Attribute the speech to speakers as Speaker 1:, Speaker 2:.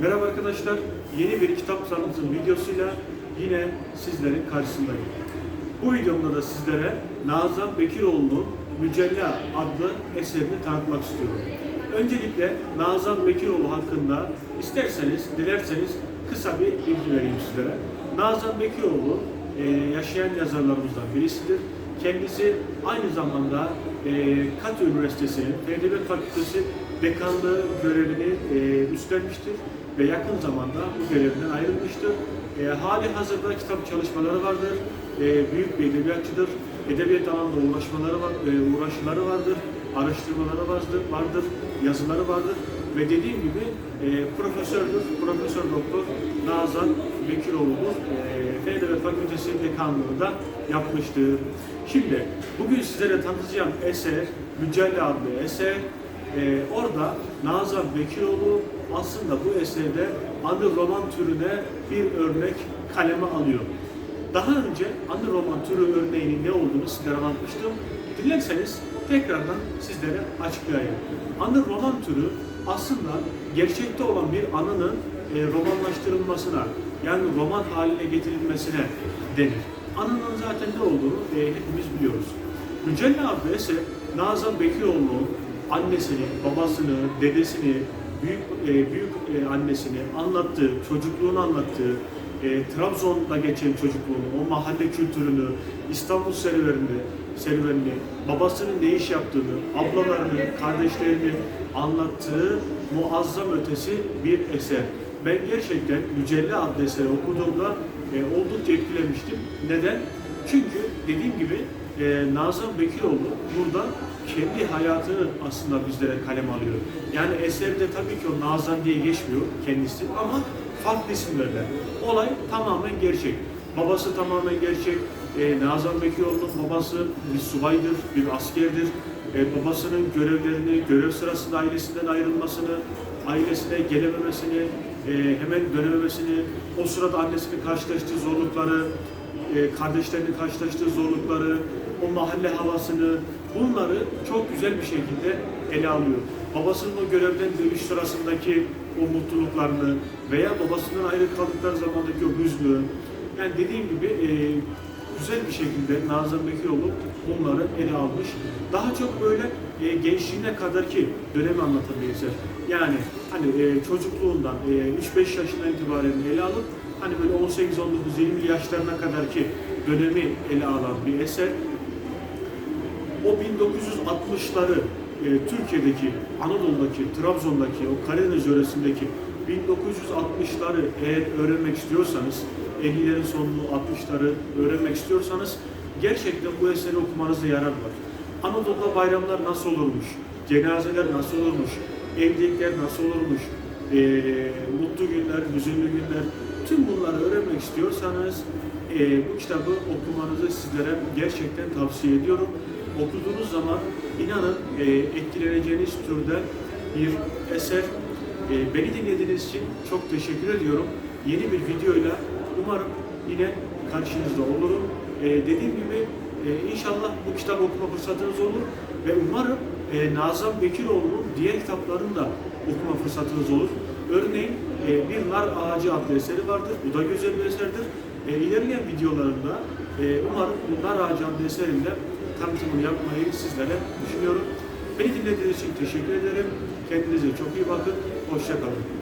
Speaker 1: Merhaba arkadaşlar, yeni bir kitap tanıtım videosuyla yine sizlerin karşısındayım. Bu videomda da sizlere Nazan Bekiroğlu'nun Mücella adlı eserini tanıtmak istiyorum. Öncelikle Nazan Bekiroğlu hakkında isterseniz, dilerseniz kısa bir bilgi vereyim sizlere. Nazan Bekiroğlu e, yaşayan yazarlarımızdan birisidir. Kendisi aynı zamanda e, Kat Üniversitesi'nin Edebiyat Fakültesi dekanlığı görevini e, üstlenmiştir ve yakın zamanda bu görevinden ayrılmıştır. E, hali hazırda kitap çalışmaları vardır. E, büyük bir edebiyatçıdır. Edebiyat alanında uğraşmaları var, e, uğraşları vardır. Araştırmaları vardır, vardır, yazıları vardır ve dediğim gibi e, profesördür, Profesör Doktor Nazan Bekiroğlu'dur. E, Edebiyat Fakültesi dekanlığını da yapmıştır. Şimdi bugün sizlere tanıtacağım eser Mücella adlı eser. Ee, orada Nazan Bekiroğlu aslında bu eserde anı roman türüne bir örnek kaleme alıyor. Daha önce anı roman türü örneğinin ne olduğunu sizlere anlatmıştım. Dilerseniz tekrardan sizlere açıklayayım. Anı roman türü aslında gerçekte olan bir anının e, romanlaştırılmasına yani roman haline getirilmesine denir. Anının zaten ne olduğunu e, hepimiz biliyoruz. Mücella adlı eser Nazan Bekiroğlu'nun annesini, babasını, dedesini, büyük e, büyük e, annesini anlattığı, çocukluğunu anlattığı, e, Trabzon'da geçen çocukluğunu, o mahalle kültürünü, İstanbul serüvenini, serüvenini, babasının ne iş yaptığını, ablalarını, kardeşlerini anlattığı muazzam ötesi bir eser. Ben gerçekten Mücella adlı eseri okuduğumda e, oldukça etkilemiştim. Neden? Çünkü dediğim gibi e, Nazım Bekiroğlu burada kendi hayatını aslında bizlere kalem alıyor. Yani eserde tabii ki o Nazan diye geçmiyor kendisi ama farklı isimlerle. Olay tamamen gerçek. Babası tamamen gerçek. E, Nazan Bekiroğlu'nun babası bir subaydır, bir askerdir. E, babasının görevlerini, görev sırasında ailesinden ayrılmasını, ailesine gelememesini, e, hemen dönememesini, o sırada annesinin karşılaştığı zorlukları, e, kardeşlerinin karşılaştığı zorlukları, o mahalle havasını, bunları çok güzel bir şekilde ele alıyor. Babasının o görevden dönüş sırasındaki o mutluluklarını veya babasından ayrı kaldıkları zamandaki o hüznü, yani dediğim gibi e, güzel bir şekilde Nazım Bekiroğlu bunları ele almış. Daha çok böyle e, gençliğine kadarki dönemi anlatan bir eser. Yani hani e, çocukluğundan e, 3-5 yaşından itibaren ele alıp hani böyle 18-19-20 yaşlarına kadarki dönemi ele alan bir eser. O 1960'ları e, Türkiye'deki, Anadolu'daki, Trabzon'daki, o Karadeniz yöresindeki 1960'ları eğer öğrenmek istiyorsanız, 50'lerin sonunu 60'ları öğrenmek istiyorsanız gerçekten bu eseri okumanızda yarar var. Anadolu'da bayramlar nasıl olurmuş, cenazeler nasıl olurmuş, evlilikler nasıl olurmuş, e, mutlu günler, hüzünlü günler, tüm bunları öğrenmek istiyorsanız e, bu kitabı okumanızı sizlere gerçekten tavsiye ediyorum. Okuduğunuz zaman inanın e, etkileneceğiniz türde bir eser. E, beni dinlediğiniz için çok teşekkür ediyorum. Yeni bir videoyla umarım yine karşınızda olurum. E, dediğim gibi e, inşallah bu kitabı okuma fırsatınız olur ve umarım e, Nazım Bekiroğlu'nun diğer kitaplarını da okuma fırsatınız olur. Örneğin e, bir nar ağacı adlı eseri vardır. Bu da güzel bir eserdir. E, ilerleyen videolarımda e, umarım bu nar ağacı adlı eserinde tanıtımını yapmayı sizlere düşünüyorum. Beni dinlediğiniz için teşekkür ederim. Kendinize çok iyi bakın. Hoşçakalın.